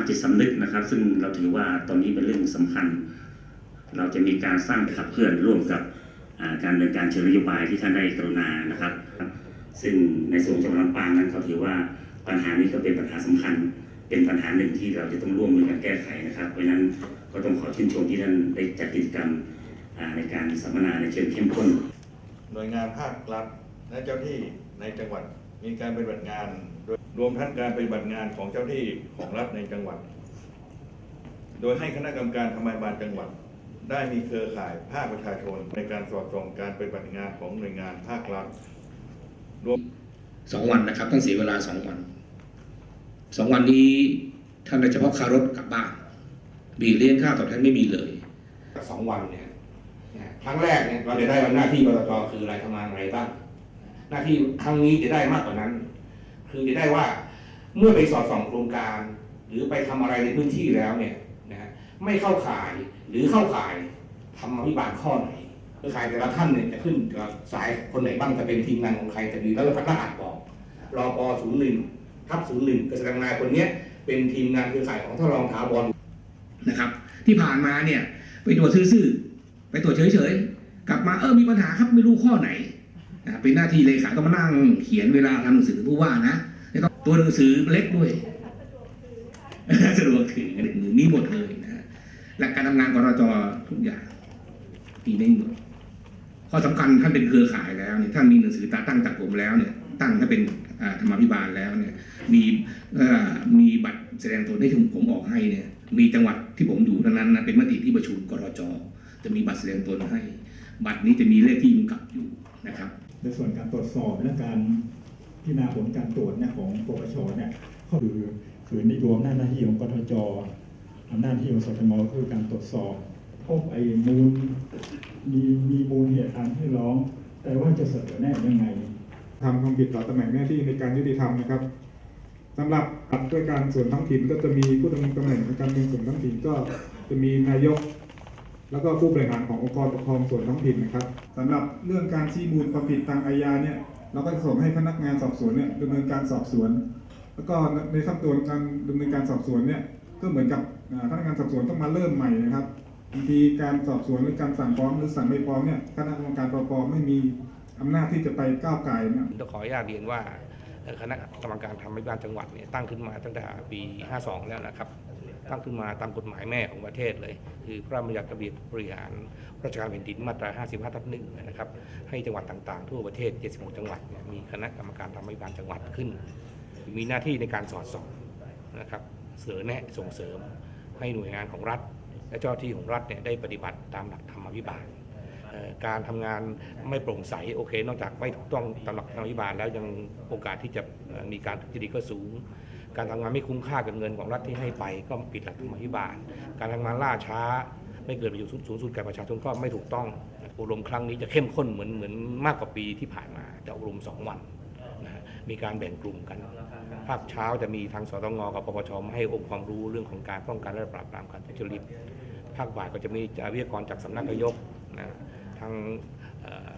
างจิตสำนึกนะครับ ซึ่งเราถือว่าตอนนี้เป็นเรื่องสำคัญ เราจะมีการสร้างขับเคลื่อนร่วมกับการดำเนินการเชิงนโยบายที่ท่านได้กรุณานะครับ ซึ่งในส่วนจังหวัดลำปางนั้นเขาถือว่าปัญหานี้ก็เป็นปัญหาสำคัญ เป็นปัญหาหนึ่งที่เราจะต้องร่วมมือกันแก้ไขนะครับ เพราะฉะนั้นก็ต้องขอชื่นชมที่ท่านได้จัดกิจกรรมในการสัมมนาในเชิงเข้มข้น หน่วยงานภาครัฐและเจ้าที่ในจังหวัดมีการปฏิบัติงานโดย รวมทั้งการปฏิบัติงานของเจ้าที่ของรัฐในจังหวัด โดยให้คณะกรรมการทำไมบาลจังหวัด ได้มีเครือข่ายภาคประชาชนในการสอดส่องการปฏิบัติงานของหน่วยงานภาครัฐรวมสองวันนะครับ ต้องเสียเวลาสองวันสองวันนี้ท่านได้เฉพาะค่ารถกลับบ้านบีเลี้ยงข้าวตอบแทนไม่มีเลยสองวันเนี่ยนะครั้งแรกเนี่ยเราจะได้หน้าที่กรตคืออะไรทำงานอะไรบ้างหน้าที่ครั้งนี้จะได้มากกว่านั้น คือจะได้ว่าเมื่อไปสอดส่องโครงการ หรือไปทำอะไรในพื้นที่แล้วเนี่ยนะฮะไม่เข้าข่ายหรือเข้าข่ายทำอภิบาลข้อไหนเครือข่ายแต่ละท่านเนี่ยจะขึ้นกับสายคนไหนบ้างจะเป็นทีมงานของใครจะมีแล้วรหัสบอกรอปศูนย์หนึ่งทับศูนย์หนึ่งกษตรกรนายคนเนี้ยเป็นทีมงานเครือข่ายของท่านรองถาวรนะครับ ที่ผ่านมาเนี่ยไปตรวจซื่อๆไปตรวจเฉยๆกลับมาเออมีปัญหาครับไม่รู้ข้อไหน นะเป็นหน้าที่เลขาต้องมานั่งเขียนเวลาทำหนังสือผู้ว่านะแล้วก็ตัวหนังสือเล็กด้วยสะดวกถือหนึ่งมือมีหมดเลยนะหลักการทำงานกรจทุกอย่างมีไม่หมดข้อสำคัญท่านเป็นเครือข่ายแล้วเนี่ยท่านมีหนังสือตาตั้งจากผมแล้วเนี่ย ตั้งถ้าเป็นธรรมาภิบาลแล้วเนี่ย มีมีบัตรแสดงตนให้ผมออกให้เนี่ย มีจังหวัดที่ผมอยู่ทั้งนั้นนะเป็นมติที่ประชุมกรจจะมีบัตรแสดงตนให้ บัตรนี้จะมีเลขที่กำกับอยู่นะครับ ในส่วนการตรวจสอบและการพิจารณาผลการตรวจเนี่ยของปปชเนี่ยก็คือคือนิรวมหน้าหน้าที่ของกทจอำนาจหน้าที่ของสตมก็คือการตรวจสอบพบไอ้มูลมีมีมูลเหตุการให้ร้อง แต่ว่าจะเสนอแน่ยังไงทำความผิดต่อตำแหน่งหน้าที่ในการยุติธรรมนะครับสำหรับดด้วยการส่วนท้องถิ่นก็จะมีผู้ดำรงตำแหน่งในการเมืองส่วนท้องถิ่นก็จะมีนายก แล้วก็ผู้บริหารขององค์กรปกครองส่วนท้องถิ่นนะครับสำหรับเรื่องการชี้มูลความผิดทางอาญาเนี่ยเราก็จะส่งให้พนักงานสอบสวนเนี่ยดำเนินการสอบสวน แล้วก็ในขั้นตอนการดำเนินการสอบสวนเนี่ยก็เหมือนกับอ่าพนักงานสอบสวนต้องมาเริ่มใหม่นะครับบางทีการสอบสวนหรือการสั่งฟ้องหรือสั่งไม่ฟ้องเนี่ยคณะกรรมการปปไม่มีอำนาจที่จะไปก้าวไก่นะต้องขออนุญาตเรียนว่าคณะกรรมการทำให้บ้านจังหวัดเนี่ยตั้งขึ้นมาตั้งแต่ปี 52 แล้วนะครับ ตั้งขึ้นมาตามกฎหมายแม่ของประเทศเลย คือพระราชบัญญัติระเบียบบริหารราชการแผ่นดินมาตรา 55 ทับหนึ่งนะครับ ให้จังหวัดต่างๆ ทั่วประเทศ 76 จังหวัดมีคณะกรรมการทำให้บ้านจังหวัดขึ้น มีหน้าที่ในการสอดส่องนะครับเสนอแนะส่งเสริมให้หน่วยงานของรัฐ และเจ้าที่ของรัฐเนี่ยได้ปฏิบัติตามหลักธรรมวิบาลการทำงานไม่โปร่งใสโอเค นอกจากไม่ถูกต้องตามหลักธรรมวิบาลแล้วยังโอกาสที่จะมีการทุจริตก็สูง การทำงานไม่คุ้มค่ากับเงินของรัฐที่ให้ไปก็ผิดหลักธรรมิบาล การทำงานล่าช้า ไม่เกิดประโยชน์สูงสุดแก่ประชาชนก็ไม่ถูกต้องอบรมครั้งนี้จะเข้มข้นเหมือนเหมือนมากกว่าปีที่ผ่านมาจะอบรมสองวันนะฮะมีการแบ่งกลุ่มกัน ภาคเช้าจะมีทางสตงกับปปชมาให้องค์ความรู้เรื่องของการป้องกันและปราบปรามการทุจริต ภาคบ่ายก็จะมีวิทยากรจากสำนักนายกนะทาง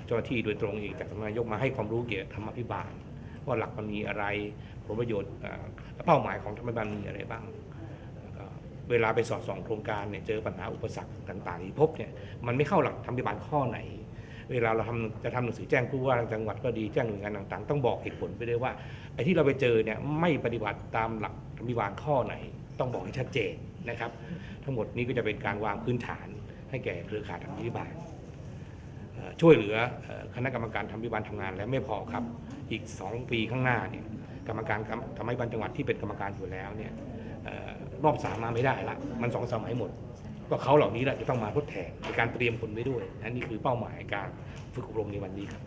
เจ้าหน้าที่โดยตรงเองจากสำนักนายกมาให้ความรู้เกี่ยวกับธรรมาภิบาลว่าหลักมันมีอะไร ผลประโยชน์เอ่อและเป้าหมายของธรรมบาลมีอะไรบ้าง เวลาไปสอดส่องโครงการเนี่ยเจอปัญหาอุปสรรคต่างๆที่พบเนี่ยมันไม่เข้าหลักธรรมบาลข้อไหน เวลาเราทำจะทำหนังสือแจ้งผู้ว่าจังหวัดก็ดีแจ้งหน่วยงานต่าง ๆ ต้องบอกเหตุผลไปด้วยว่าไอ้ที่เราไปเจอเนี่ยไม่ปฏิบัติตามหลักธรรมบาลข้อไหน ต้องบอกให้ชัดเจนนะครับ ทั้งหมดนี้ก็จะเป็นการวางพื้นฐานให้แก่เครือข่ายธรรมบาลช่วยเหลือคณะกรรมการธรรมบาลทำงานแล้วไม่พอครับอีก 2 ปีข้างหน้าเนี่ย กรรมการทำให้บานจังหวัดที่เป็นกรรมการอยู่แล้วเนี่ยรอบสามมาไม่ได้ละมันสองสมัยหมด ก็เขาเหล่านี้แหละจะต้องมาทดแทนในการเตรียมคนไว้ด้วยนั่นนี่คือเป้าหมายการฝึกอบรมในวันนี้ครับ